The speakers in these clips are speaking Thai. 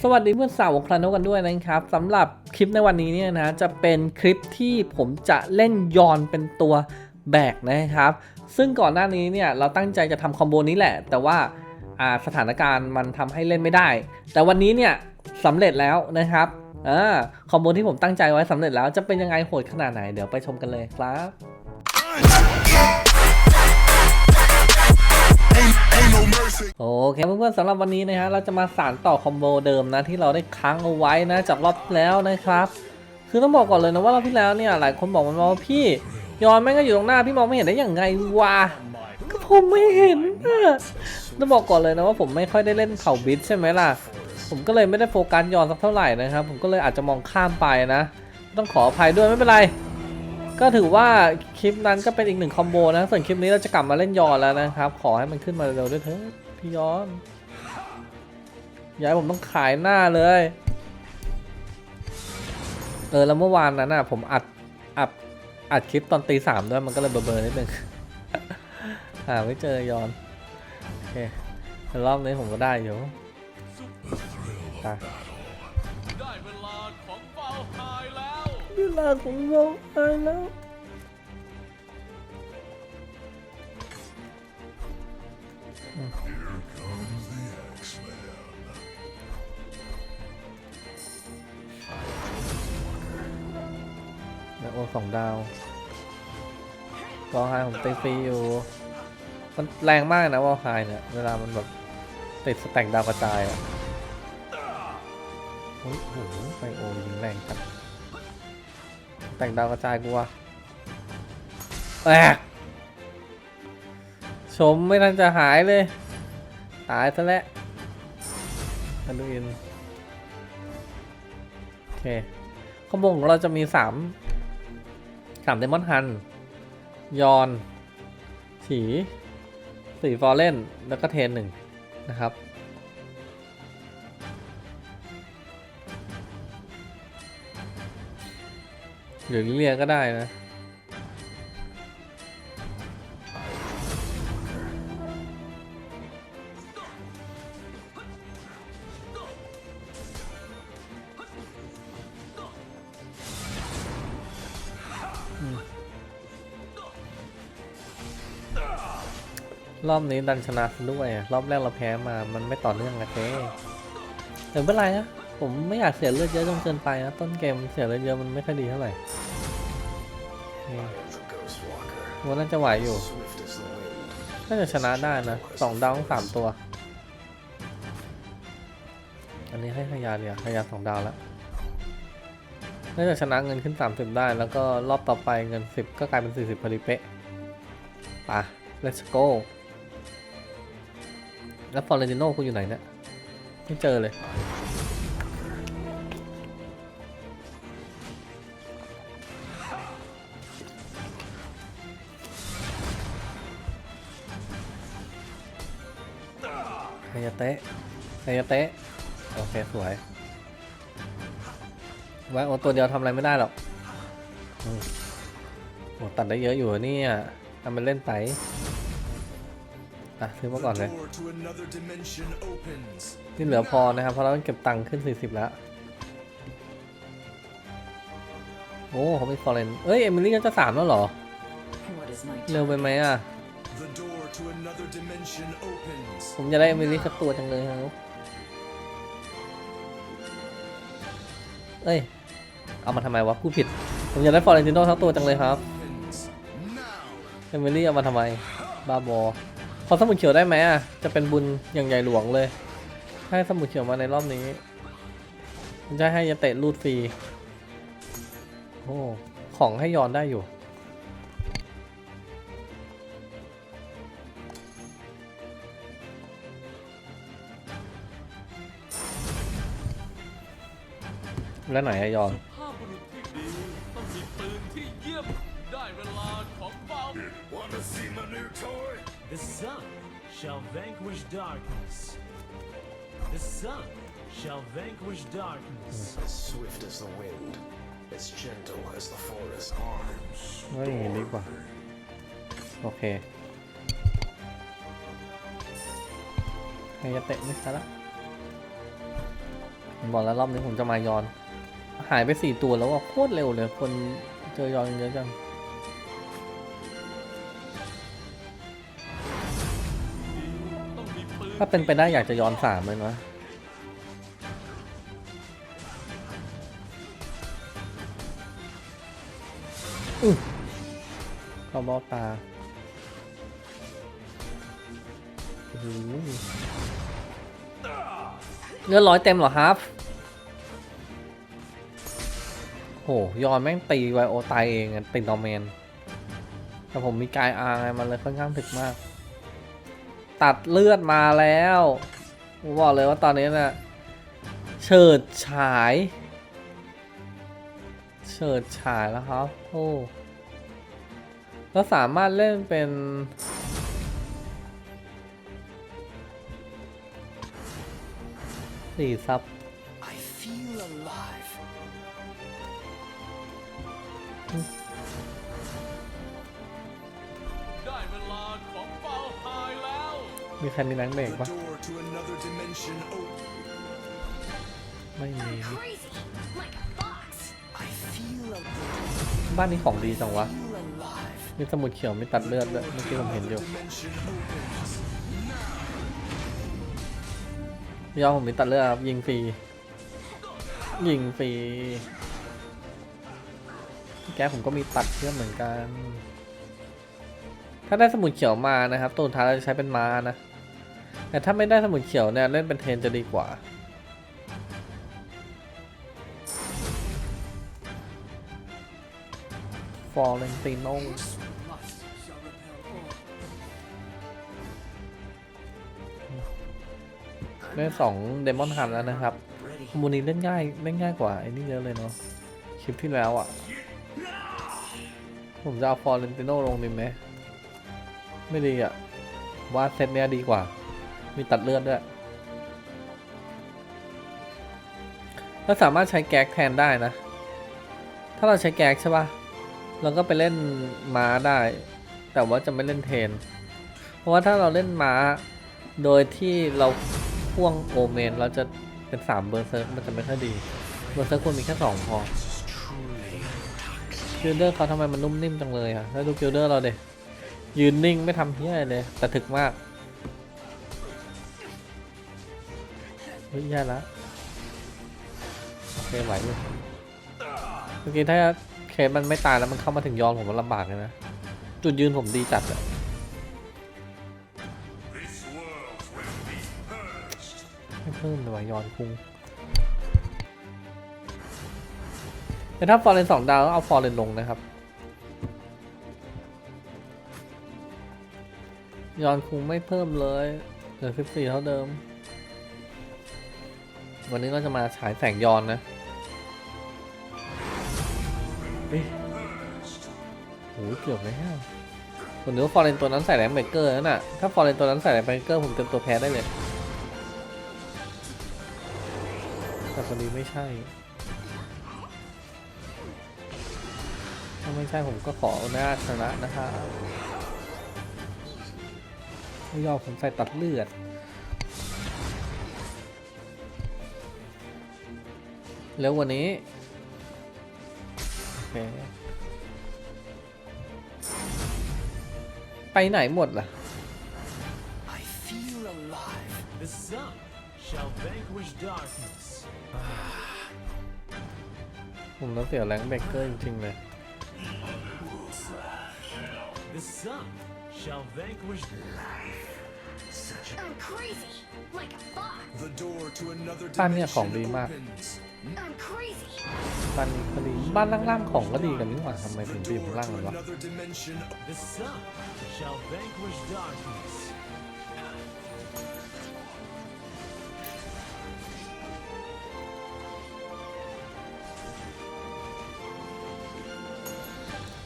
สวัสดีเพื่อนสาววงคลานกกันด้วยนะครับสำหรับคลิปในวันนี้เนี่ยนะจะเป็นคลิปที่ผมจะเล่นยอนเป็นตัวแบกนะครับ ซึ่งก่อนหน้านี้เนี่ยเราตั้งใจจะทำคอมโบนี้แหละ แต่ว่าาสถานการณ์มันทำให้เล่นไม่ได้ แต่วันนี้เนี่ยสำเร็จแล้วนะครับอคอมโบที่ผมตั้งใจไว้สำเร็จแล้วจะเป็นยังไงโหดขนาดไหนเดี๋ยวไปชมกันเลยครับ โอเคเพื่อนๆสำหรับวันนี้นะฮะเราจะมาสานต่อคอมโบเดิมนะที่เราได้ค้างเอาไว้นะจากรอบแล้วนะครับ คือต้องบอกก่อนเลยนะว่ารอบที่แล้วเนี่ยหลายคนบอกมันมาว่าพี่ยอนแม่งก็อยู่ตรงหน้าพี่มองไม่เห็นได้อย่างไงวะก็ผมไม่เห็นนะต้องบอกก่อนเลยนะว่าผมไม่ค่อยได้เล่นเข่าบิดใช่ไหมล่ะ ผมก็เลยไม่ได้โฟกัสยอนสักเท่าไหร่นะครับ ผมก็เลยอาจจะมองข้ามไปนะ ต้องขออภัยด้วยไม่เป็นไร ก็ถือว่าคลิปนั้นก็เป็นอีกหนึ่งคอมโบนะ ส่วนคลิปนี้เราจะกลับมาเล่นยอนแล้วนะครับ ขอให้มันขึ้นมาเร็วๆด้วยเถอะพี่ยอนอย่าให้ผมต้องขายหน้าเลย เออแล้วเมื่อวานนั้นอะ ผมอัดอัดอัดคลิปตอนตีสามด้วยมันก็เลยเบลอๆนิดนึงหาไม่เจอยอนโอเคแต่รอบนี้ผมก็ได้อยู่ไป วลาของเราไปแล้วแล้วโอสองดาววอลไฮผมตีฟรีอยู่ มันแรงมากนะวอลไฮเนี่ย เวลามันแบบติดสแต็กดาวกระจายอะโอ้โหไฟโอยิงแรงจัดส แต็กดาวกระจายกูวะแอกชมไม่ทันจะหายเลย ตายซะแล้วอันดูอิน โอเคคอมโบของเราจะมีสามสามเดมอนฮัน ยอนฉีสีฟอร์เรนแล้วก็เทนหนึ่งนะครับ หรือลิเลียก็ได้นะรอบนี้ดันชนะด้วย รอบแรกเราแพ้มา มันไม่ต่อเนื่องอะเต้แต่ไม่เป็นไรนะ ผมไม่อยากเสียเลือดเยอะจนเกินไปนะ ต้นเกมเสียเลือดเยอะมันไม่ค่อยดีเท่าไหร่นี่ว่าน่าจะไหวอยู่น่าจะชนะได้นะสองดาวสามตัว อันนี้ให้ขยาเดียขยาสองดาวแล้วน่าจะชนะเงินขึ้น 30 ได้ แล้วก็รอบต่อไปเงิน 10 ก็กลายเป็น 40พอดีเป๊ะไป let's go แล้วฟอร์เรนติโน่คุณอยู่ไหนเนี่ยไม่เจอเลย ยเตะไฮยเตะ โอเค สวยแวะโอตัวเดียวทำอะไรไม่ได้หรอกโอ้ตัดได้เยอะอยู่อะนี่ยทำมันเล่นไปอะซื้อมาก่อนเลย door to another dimension opens. ที่เหลือพอนะครับเพราะเราเก็บตังค์ขึ้น 40 แล้ว โอ้เขาไม่ฟอร์เรนเอ้ย เอมิลี่ก็จะสามแล้วเหรอ เร็วไปไหมอะ The door to another dimension opens. ผมจะได้เอมิลี่สักตัวจังเลยครับเอ้ย เอามาทำไมวะพูดผิด ผมอยากได้ฟอร์เรนติโน่ทั้งตัวจังเลยครับ Opens. Now. เอมิลี่เอามาทำไม บ้าบอ ขอสมุดเขียวได้ไหมอะ จะเป็นบุญอย่างใหญ่หลวงเลย ให้สมุดเขียวมาในรอบนี้ผมจะให้ยาเตะรูดฟรี โอ้ ของให้ย้อนได้อยู่ แล้วไหนอะยอนภาพบุรุษที่ดีต้องมีปืนที่เยี่ยม ได้เวลาของเฝ้า Wanna see my new toy? The sun shall vanquish darkness. The sun shall vanquish darkness. As swift as the wind, as gentle as the forest. ว่าอย่างนี้ดีกว่า โอเคให้ยาเตะไม่ใช่ละผมบอกแล้วรอบนี้ผมจะมายอน หายไปสี่ตัวแล้วว่าโคตรเร็วเลยคนเจอยอนเยอะจังถ้าเป็นไปได้อยากจะย้อนสามเลยนะอือเข้าบ้าตาเลือร้อยเต็มเหรอครับ โหยอนแม่งตีไวโอตายเองติดนอร์แมนแต่ผมมีกายอาร์ไงมันเลยค่อนข้างถึกมาก ตัดเลือดมาแล้วผมบอกเลยว่าตอนนี้นะ่ะเฉิดฉาย เฉิดฉายแล้วครับโอ้แล้วสามารถเล่นเป็นสี่ซับ มีใครมีนังเบรกปะไม่มี บ้านนี้ของดีจังวะ มีสมุดเขียวมีตัดเลือดด้วยเมื่อกี้ผมเห็นอยู่ยอมผมมีตัดเลือดครับยิงฟรี ยิงฟรี แกผมก็มีตัดเลือดเหมือนกัน ถ้าได้สมุดเขียวมานะครับ ตัวสุดท้ายเราจะใช้เป็นม้านะ แต่ถ้าไม่ได้สมุดเขียวเนี่ย เล่นเป็นเทนจะดีกว่า ฟอร์เรนติโนได้สองเดมอนฮันแล้วนะครับคอมมูนี้เล่นง่ายเล่นง่ายกว่าไอ้นี่เยอะเลยเนาะคลิปที่แล้วอะ่ะ ผมจะเอาฟอร์เรนติโนลงดีไหมไม่ดีอะ่ะว่าเซตเนี้ยดีกว่า มีตัดเลือดด้วยแล้วสามารถใช้แก๊กแทนได้นะ ถ้าเราใช้แก๊กใช่ปะเราก็ไปเล่นม้าได้ แต่ว่าจะไม่เล่นเทน เพราะว่าถ้าเราเล่นม้า โดยที่เราพ่วงโอเมน เราจะเป็นสามเบอร์เซิร์กมันจะไม่ค่อยดี เบอร์เซิร์กควรมีแค่สองพอกิลเดอร์เขาทำไมมันนุ่มนิ่มจังเลยอะแล้วดูกิลเดอร์เราเดยยืนนิ่งไม่ทำเพี้ยอะไรเลย แต่ถึกมาก เฮ้ยแย่ล้วโอเคไหวอยู่เมื่อกี้ถ้าเคสมันไม่ตายแล้วมันเข้ามาถึงยอนผมมันลำบากเลยนะ จุดยืนผมดีจัดอะไม่เพิ่มเลยว่ะยอนคุงแต่ถ้าฟอร์เรนสองดาวก็เอาฟอร์เรนลงนะครับ ยอนคุงไม่เพิ่มเลยเหลือ14เท่าเดิม วันนี้เราจะมาฉายแสงยอนนะเฮ้ยโอ้ยเกือบแล้วผมนึกว่าฟอร์เรนตัวนั้นใส่แรงเบเกอร์นั่นน่ะ ถ้าฟอร์เรนตัวนั้นใส่แรงเบเกอร์ผมเต็มตัวแพ้ได้เลย แต่พอดีไม่ใช่ ถ้าไม่ใช่ผมก็ขอหน้าชนะนะครับไม่ยอมผมใส่ตัดเลือด แล้ววันนี้โอเคไปไหนหมดล่ะ I feel alive. The sun shall vanquish darkness. ผมต้องเสียแรงเบรกเกอร์จริงๆเลย The sun shall vanquish I'm crazy, like a fox. The door to another บ้า ตันก็ดีบ้านล่างๆของก็ดีกันนี่หว่าทำไมถึงไปอยู่ข้ล่างเลยวะ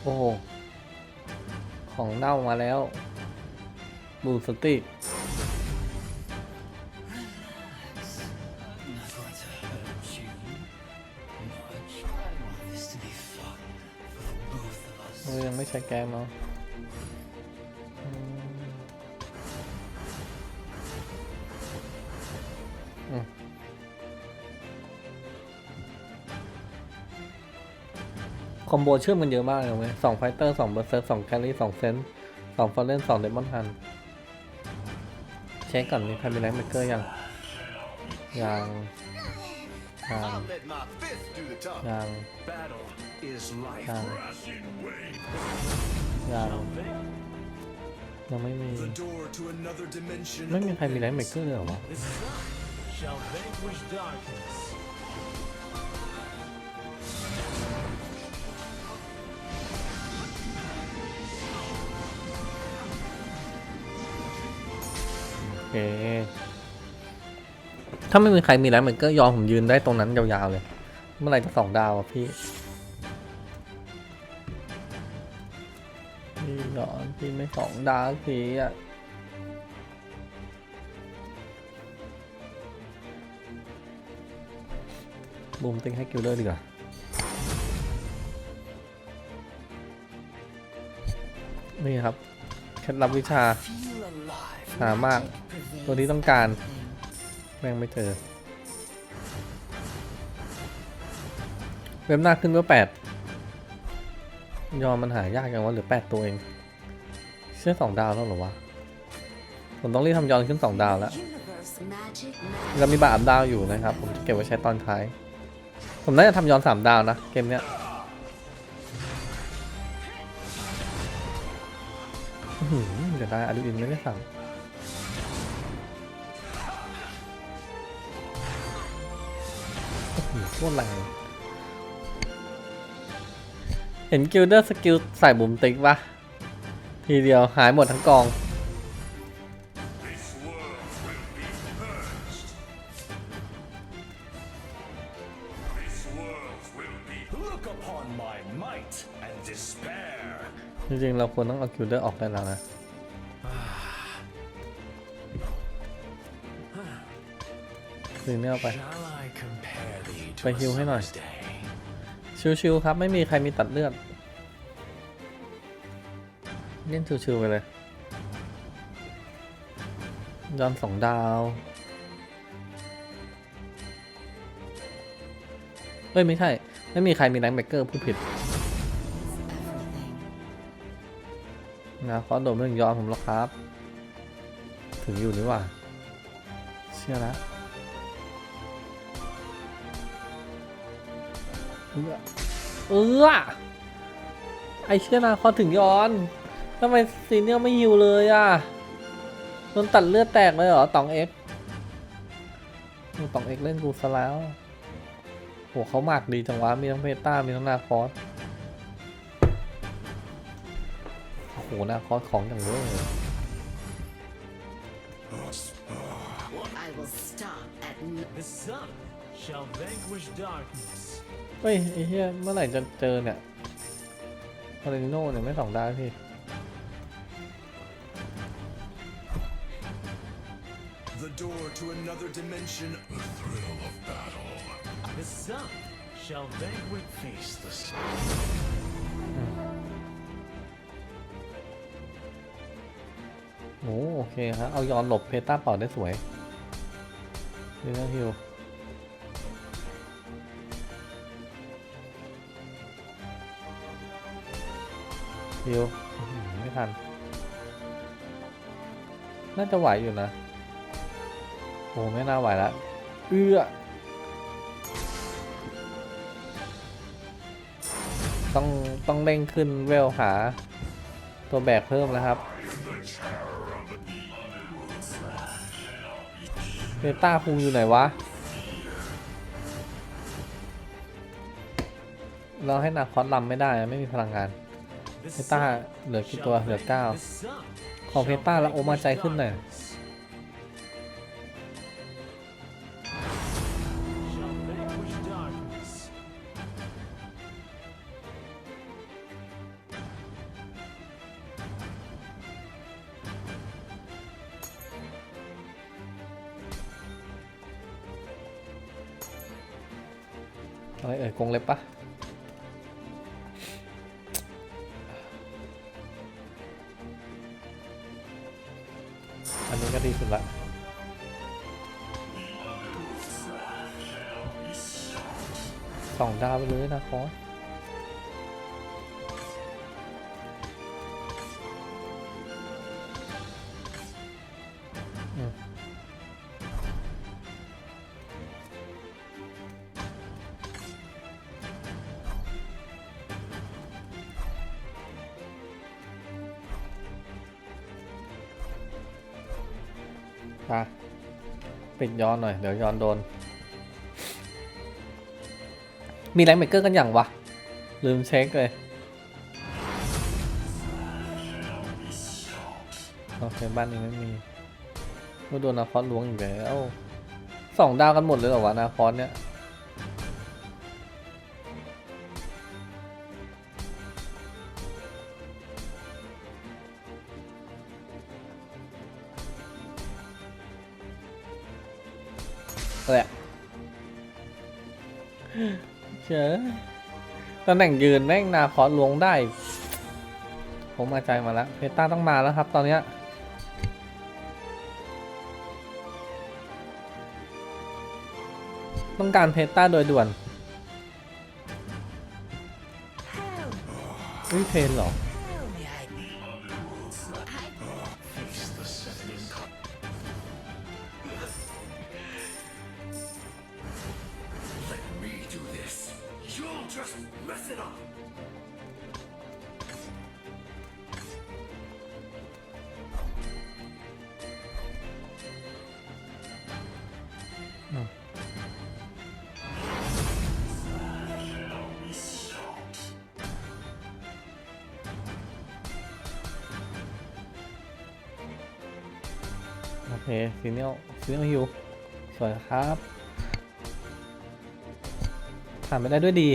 โอ้ของเน่ามาแล้ว บูสติก ไม่ใช่แกมเอาคอมโบเชื่อมกันเยอะมากเลยไหมสองไฟเตอร์สองเบอร์เซิร์สองแคลรี่สองเซนสองฟอร์เรนสองเดมอนฮันเช็คก่อนมีใครมีแรงเมเกอร์ยังยัง ยัง let my fist do the talk. ยัง Battle is life. ยังยัง Shall vanquish ยังไม่มี The door to another dimension ไม่มีใครมีแรงเม opens. กเกอร์เลยเหรอวะ the sun shall vanquish darkness. โอเค ถ้ าไม่มีใครมีแรงเมกเกอร์ยอมผมยืนได้ตรงนั้นยาวๆเลย เมื่อไหร่จะสองดาวอะพี่พี่หรอพี่ไม่สองดาวสีอะบูมติ้งให้กิลเลอร์ดีกว่านี่ครับเคล็ดลับวิชาหามาก ตัวที่ต้องการ แม่งไม่เจอ เว็บหน้าขึ้นว็บแปดยอมมันหายากจังวะเหลือแปดตัวเอง เชื่อสองดาวแล้วหรอวะ ผมต้องรีบทำยอนขึ้นสองดาวแล้ว Universe magic เรามีบาอัพดาวอยู่นะครับ ผมจะเก็บไว้ใช้ตอนท้าย ผมน่าจะทำย้อนสามดาวนะ เกมเนี้ยอื้อหือเดี๋ยวได้อดูอินไม่ได้สั่ง โอ้โหโคตรแรงเห็นกิลเดอร์สกิลใส่บุ๋มติ๊กปะทีเดียวหายหมดทั้งกอง Look upon my might and despair. จริงๆ เราควรต้องเอากิลเดอร์ออกได้แล้วนะซีเนียลไป Shall I compare thee to Phải a hiểu thế này. summer's day? ชิวๆครับ ไม่มีใครมีตัดเลือด เล่นชิวๆไปเลยยอนสองดาว เอ้ย ไม่ใช่ ไม่มีใครมีแรงเบเกอร์พูดผิดนะขอโดดไม่ถึงยอมผมหรอกครับ ถึงอยู่นี่หว่า เชื่อแล้ว เออเออไอเชื่อนะเขาถึงย้อนทำไมซีเนียลไม่ฮิวเลยอะโดนตัดเลือดแตกเลยเหรอตองเอ็กตองเอ็กเล่นกูซะแล้วโหเขาหมากดีจังวะ มีทั้งเพต้า มีทั้งนาคอสโอ้โหนาคอสของอย่างเยอะ เลย I will stop at no- The sun shall vanquish darkness. เฮ้ยไอ้เหี้ยเมื่อไหร่จะเจอเนี่ยพาราดิโน่เนี่ยไม่สองดาวพี่ The door to another dimension. The thrill of battle. The sun shall vanquish Face the sun. โอ้โอเคครับ เอายอนหลบเพต้าเป่าได้สวยดีนะฮิว ฮิวไม่ทัน น่าจะไหวอยู่นะ โอ้ไม่น่าไหวแล้วเอื้อ ต้องต้องเร่งขึ้นเวลหา ตัวแบกเพิ่มแล้วครับเบต้าคุงอยู่ไหนวะ เราให้นาคอสลำไม่ได้ ไม่มีพลังงาน เพต้าเหลือกี่ตัวเหลือเก้าขอเพต้าแล้วโอมาใจขึ้นหน่อย อันนี้ก็ดีสุดละสองดาวไปเลยนะคอส ปิดย้อนหน่อย เดี๋ยวย้อนโดน มีแรงเมกเกอร์กันอย่างวะ ลืมเช็คเลย โอเค บ้านนี้ไม่มีก็โดนนาคอสล้วงอีกแล้วสองดาวกันหมดเลยเหรอวะนาคอสเนี่ย แหละเชื่อตำแหน่งยืนแม่งนาคอสล้วงได้ ผมมาใจมาแล้ว เพต้าต้องมาแล้วครับ ตอนเนี้ยต้องการเพต้าโดยด่วน อุ้ยเพนเหรอ เคซีเนียลซีเนียลฮิวสวยครับผ่านไปได้ด้วยดี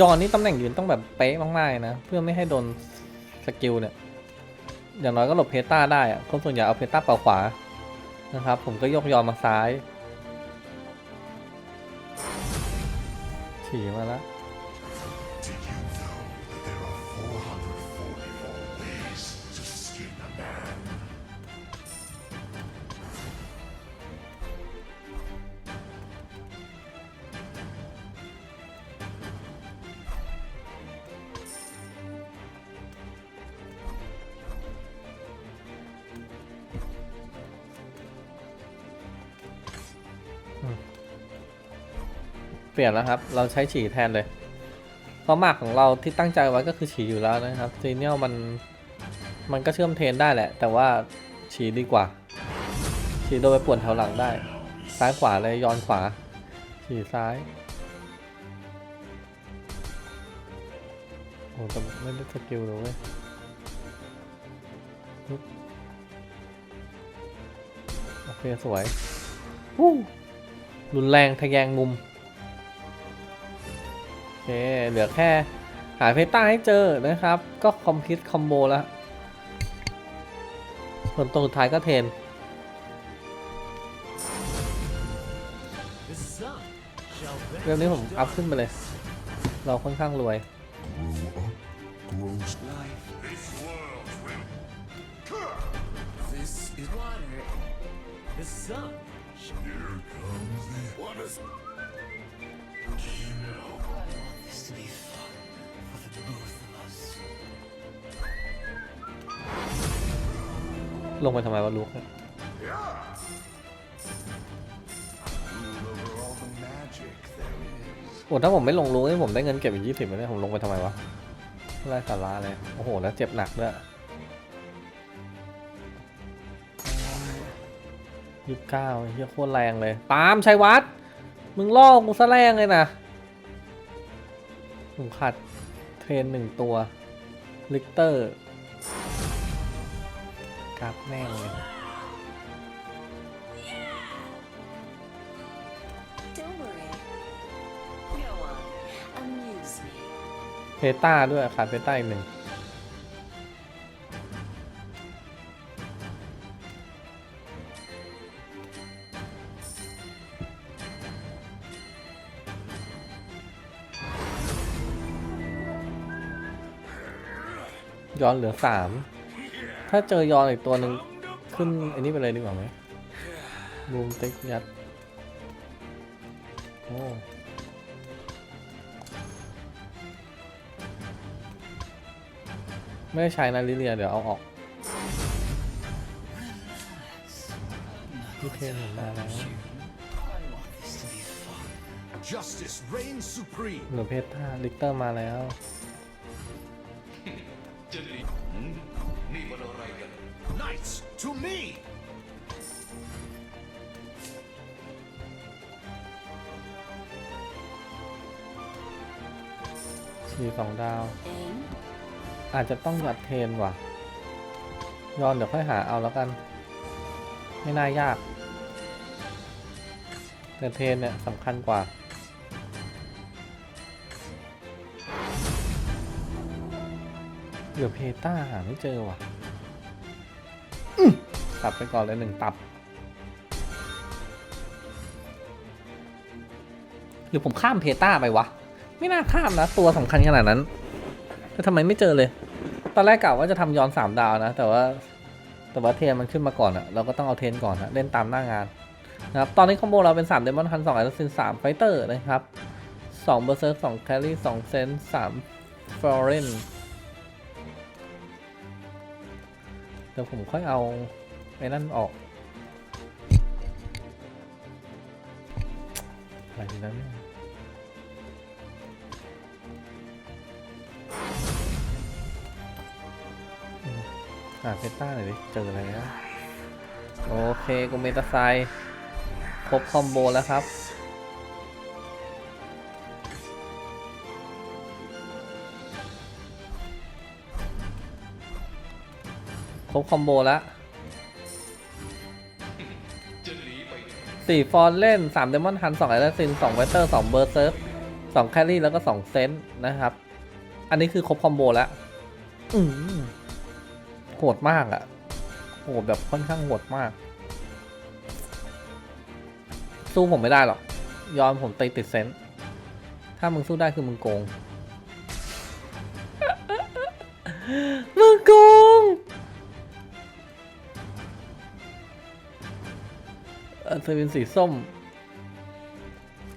ยอนนี่ตำแหน่งยืนต้องแบบเป๊ะมากๆนะ เพื่อไม่ให้โดนสกิลเนี่ย อย่างน้อยก็หลบเพต้าได้อะคนส่วนใหญ่เอาเพต้าเป่าขวา นะครับ ผมก็ยกยอนมาซ้าย ฉีมาแล้ว ลี่ยนแล้วครับ เราใช้ฉี่แทนเลย เพราะหมากของเราที่ตั้งใจไว้ก็คือฉี่อยู่แล้วนะครับซีเนียลมันมันก็เชื่อมเทนได้แหละ แต่ว่าฉี่ดีกว่า ฉี่โดนไปป่วนแถวหลังได้ ซ้ายขวาเลยย้อนขวา ฉี่ซ้ายโอ้แต่ไม่ได้สกิลเลยเว้โอเคสวยวู้รุนแรงทะแยงมุม เคเหลือแค่หาเพต้าให้เจอนะครับ ก็คอมพิวต์คอมโบแล้วส่วนตัวสุดท้ายก็เทนเรื่องนี้ผมอัพขึ้นไปเลย เราค่อนข้างรวย ลงไปทำไมวะลูกเนี่ย โอ้ถ้าผมไม่ลงรู้นี่ผมได้เงินเก็บอีกยี่สิบเลยผมลงไปทำไมวะไร้สาระเลย โอ้โห แล้วเจ็บหนักด้วยยี่สิบเก้าเฮียโคตรแรงเลย ปาล์มชัยวัฒน์ มึงล่อกูซะแรงเลยนะผมขัดเทรนหนึ่งตัว ลิกเตอร์กราฟแม่งเลย Don't worry. Go on. Amuse me. เพต้าด้วยขาดเพต้าอีกหนึ่ง ย้อนเหลือสามถ้าเจอยอนอีกตัวหนึ่งขึ้นอันนี้ไปเลยดีกว่าไหมบูมติ๊กยัดโอ้ไม่ได้ใช้นะลิเลียเดี๋ยวเอาออกโอเคหนึ่งมาแล้ว I want this to be fun. Justice reigns supreme. เหลือเพชรท่าลิกเตอร์มาแล้ว นี่มันอะไรกัน Knights to me สี่สองดาว อาจจะต้องหยัดเทนว่ะ ยอนเดี๋ยวค่อยหาเอาแล้วกัน ไม่น่ายากแต่เทนเนี่ยสำคัญกว่า เดี๋ยวเพต้าหาไม่เจอว่ะตัดไปก่อนเลยหนึ่งตับ หรือผมข้ามเพต้าไปวะ ไม่น่าข้ามนะ ตัวสำคัญขนาดนั้นแต่ทำไมไม่เจอเลย ตอนแรกกะว่าจะทำย้อนสามดาวนะ แต่ว่าแต่ว่าเทนมันขึ้นมาก่อนอะเราก็ต้องเอาเทนก่อนนะเล่นตามหน้างานนะครับตอนนี้คอมโบเราเป็น3เดมอนทัน2ไอรอนซิน3ไฟเตอร์นะครับ2เบอร์เซิร์ฟ2แคลรี่2เซน3ฟลอเรน เดี๋ยวผมค่อยเอาไอ้นั่นออกอะไรนะเนี่ยหาเพต้าหน่อยดิเจออะไรนะโอเคกูเมตาไซครบคอมโบแล้วครับ ครบคอมโบแล้วสี่ฟอนเล่นสามเดมอนทันสองไอรอนซินสองเวเตอร์สองเบอร์เซิร์ฟสองแคลรี่แล้วก็สองเซนต์นะครับ อันนี้คือครบคอมโบแล้วอืมโหดมากอะโหดแบบค่อนข้างโหดมาก สู้ผมไม่ได้หรอก ยอมผมตีติดเซนต์ถ้ามึงสู้ได้คือมึงโกง มึงโกง ออเซวินสีส้ม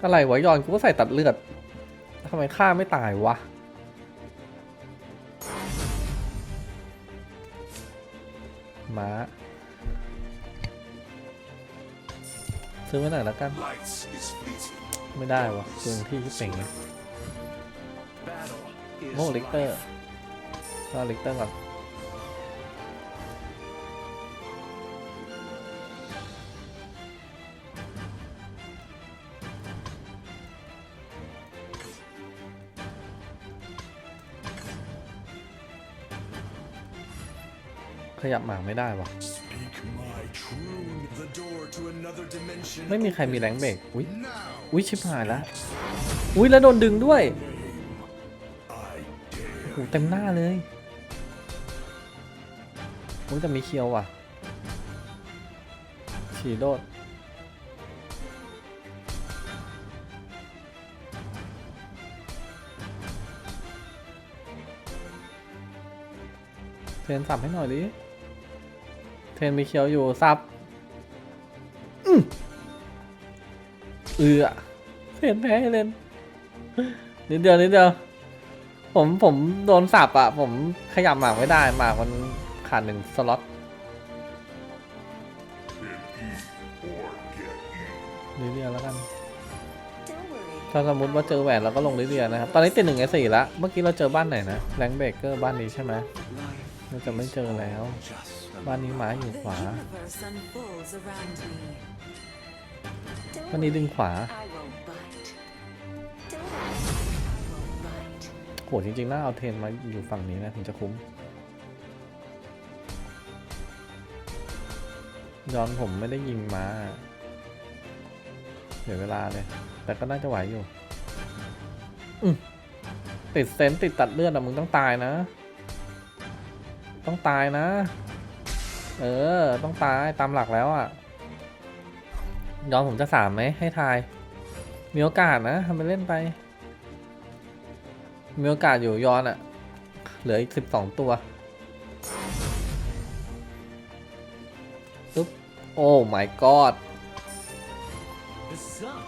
อะไรวะยอนกูก็ใส่ตัดเลือดทำไมฆ่าไม่ตายวะม้าซื้อไว้หน่อยแล้วกัน ไม่ได้วะเปลืองที่เป่งเลยโมลิกเตอร์ก็ลิกเตอร์ก่อน ขยับหมากไม่ได้วะไม่มีใครมีแรงเบรกอุ้ยอุ้ยชิบหายแล้วอุ้ยแล้วโดนดึงด้วยโอ้โหเต็มหน้าเลยโอ้ยแต่มีเคียวว่ะฉีโดดเทรนสับให้หน่อยดิ เทรนมีเคียวอยู่สับอือเอือเทรนแพ้ให้เล่นนิดเดียวนิดเดียว ผมผมโดนสับอะ ผมขยับหมากไม่ได้หมากมันขาดหนึ่งสล็อต or get ลิเดียแล้วกัน Don't worry. ถ้าสมมติว่าเจอแหวนเราก็ลงลิเดียนะครับ ตอนนี้ติดหนึ่งไอสี่ละเมื่อกี้เราเจอบ้านไหนนะแรงเบเกอร์บ้านนี้ใช่ไหม Life เราจะไม่เจอแล้ว just a บ้านนี้หมาอยู่ขวาบ้านนี้ดึงขวาโหจริงๆน่าเอาเทนมาอยู่ฝั่งนี้นะถึงจะคุ้มย้อนผมไม่ได้ยิงมาเสียเวลาเลย แต่ก็น่าจะไหวอยู่ติดเซนติดตัดเลือดอะมึงต้องตายนะ ต้องตายนะ เออ ต้องตายตามหลักแล้วอะย้อนผมจะสามไหมให้ทาย มีโอกาสนะทำไปเล่นไป มีโอกาสอยู่ย้อนอะเหลืออีกสิบสองตัวปึ๊บโอ้ my god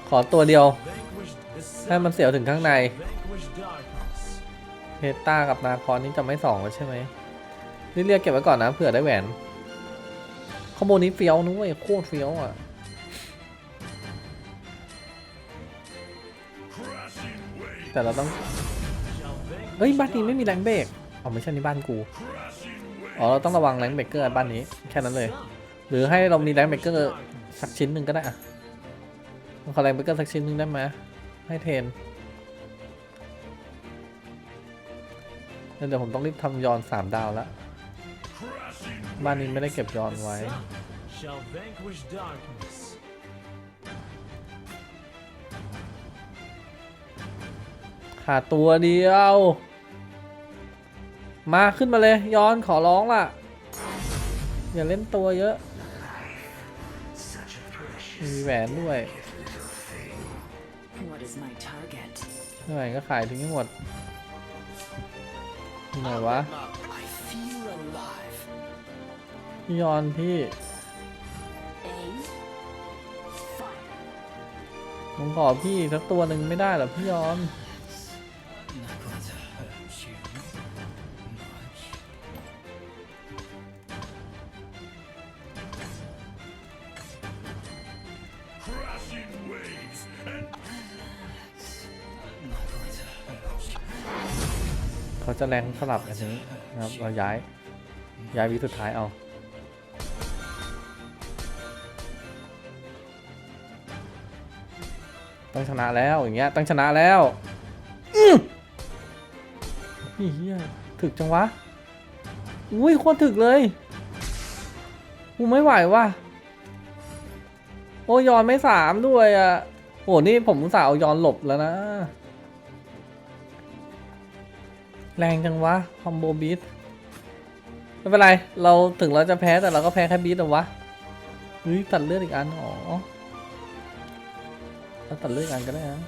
ขอตัวเดียว ให้มันเสียวถึงข้างในเพต้ากับนาคอนนี่จะไม่สองแล้วใช่ไหมนี่เรียกเก็บไว้ก่อนนะเผื่อได้แหวน คอมโบนี้เฟี้ยวนุ้ยโคตรเฟี้ยวอะแต่เราต้องเฮ้ยบ้านนี้ไม่มีแรงเบรกอ๋อไม่ใช่นี่บ้านกูอ๋อเราต้องระวังแรงเบรกเกอร์บ้านนี้แค่นั้นเลย หรือให้เรามีแรงเบรกเกอร์สักชิ้นหนึ่งก็ได้อะขอแรงเบรกเกอร์สักชิ้นหนึ่งได้ไหมให้เทนเดี๋ยวผมต้องรีบทำยอนสามดาวแล้ว บ้านนี้ไม่ได้เก็บยอนไว้ Shall vanquish darkness. ขาดตัวเดียว มาขึ้นมาเลยย้อนขอร้องล่ะ อย่าเล่นตัวเยอะ มีแหวนด้วย What is my target? เท่าไหร่ก็ขายทิ้งให้หมดที่ไหนวะ I feel alive. พี่ยอนพี่ Aim. Fire. ผมขอพี่สักตัวหนึ่งไม่ได้หรอพี่ยอนเขาจะแรงสลับอันนี้นะครับเราย้าย ย้ายวิสุดท้ายเอา ต้องชนะแล้วอย่างเงี้ยต้องชนะแล้วอื้อนี่เฮียถึกจังวะ อุ้ยโคตรถึกเลยกูไม่ไหวว่ะ โอ้ยอนไม่สามด้วยอะโหนี่ผมอุตส่าห์เอายอนหลบแล้วนะ แรงจังวะคอมโบบีทไม่เป็นไร เราถึงเราจะแพ้แต่เราก็แพ้แค่บีทเหรอวะเฮ้ยตัดเลือดอีกอัน อ๋อ เราตัดเลือดอีกอันก็ได้นะ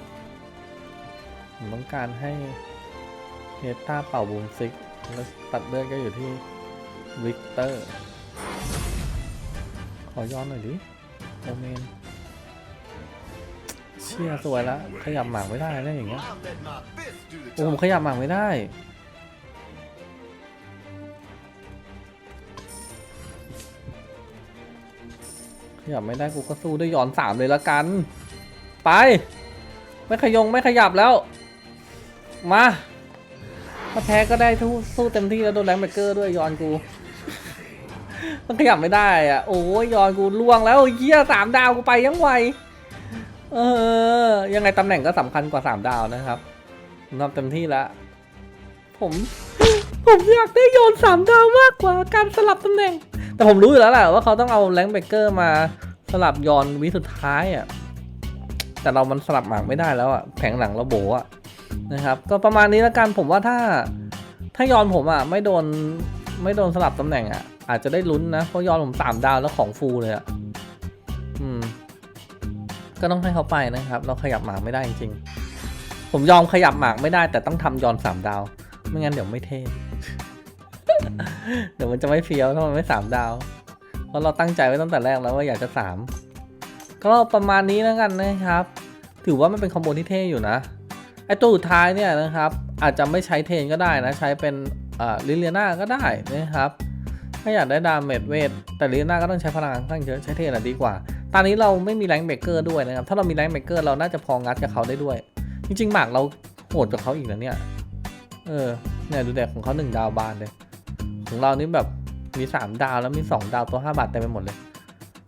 ผมต้องการให้เนต้าเป่าบูมซิกแล้วตัดเลือดก็อยู่ที่วิกเตอร์ ขอย้อนหน่อยดิโอเมนเชี่ยสวยล้วขยับหมากไม่ได้นะอย่างเงี้ยโอ้ผมขยับหมากไม่ได้ขยับไม่ได้กูก็สู้ด้วยหยอนสามเลยละกัน ไป ไม่ขยงไม่ขยับแล้ว มาถ้าแพ้ก็ได้ทูสู้เต็มที่แล้วโดนแรงเบเกอร์ด้วยยอนกูมันขยับไม่ได้อะ โอ้ยยอนกูล่วงแล้วเฮียสามดาวกูไปยังไวเออ ยังไงตำแหน่งก็สำคัญกว่าสามดาวนะครับทำเต็มที่แล้ว ผม ผมอยากได้โยนสามดาวมากกว่าการสลับตำแหน่ง แต่ผมรู้อยู่แล้วแหละว่าเขาต้องเอาแรงเบเกอร์มาสลับยอนวิสุดท้ายอะ แต่เรามันสลับหมากไม่ได้แล้วอะแผงหลังเราโบอะนะครับ ก็ประมาณนี้แล้วกันผมว่าถ้าถ้ายอนผมอะไม่โดนไม่โดนสลับตำแหน่งอะอาจจะได้ลุ้นนะเพราะยอนผมสามดาวแล้วของฟูลเลยอะอืม ก็ต้องให้เขาไปนะครับ เราขยับหมากไม่ได้จริงๆผมยอมขยับหมากไม่ได้ แต่ต้องทำยอนสามดาว ไม่งั้นเดี๋ยวไม่เท่เดี๋ยวมันจะไม่เฟี้ยวถ้ามันไม่สามดาว เพราะเราตั้งใจไว้ตั้งแต่แรกแล้วว่าอยากจะสาม ก็ประมาณนี้แล้วกันนะครับ ถือว่ามันเป็นคอมโบที่เท่อยู่นะไอตัวสุดท้ายเนี่ยนะครับ อาจจะไม่ใช้เทนก็ได้นะ ใช้เป็นลิเลียนาก็ได้นะครับถ้าอยากได้ดาเมจเวทแต่ลิเลียนาก็ต้องใช้พลังค่อนข้างเยอะใช้เทนอะดีกว่า ตอนนี้เราไม่มีแรงเบเกอร์ด้วยนะครับ ถ้าเรามีแรงเบเกอร์เราน่าจะพองัดกับเขาได้ด้วย จริงๆหมากเราโหดกว่าเขาอีกนะเนี่ยเออเนี่ยดูแต่ของเขาหนึ่งดาวบานเลย ของเรานี่แบบมีสามดาวแล้วมีสองดาวตัวห้าบาทเต็มไปหมดเลย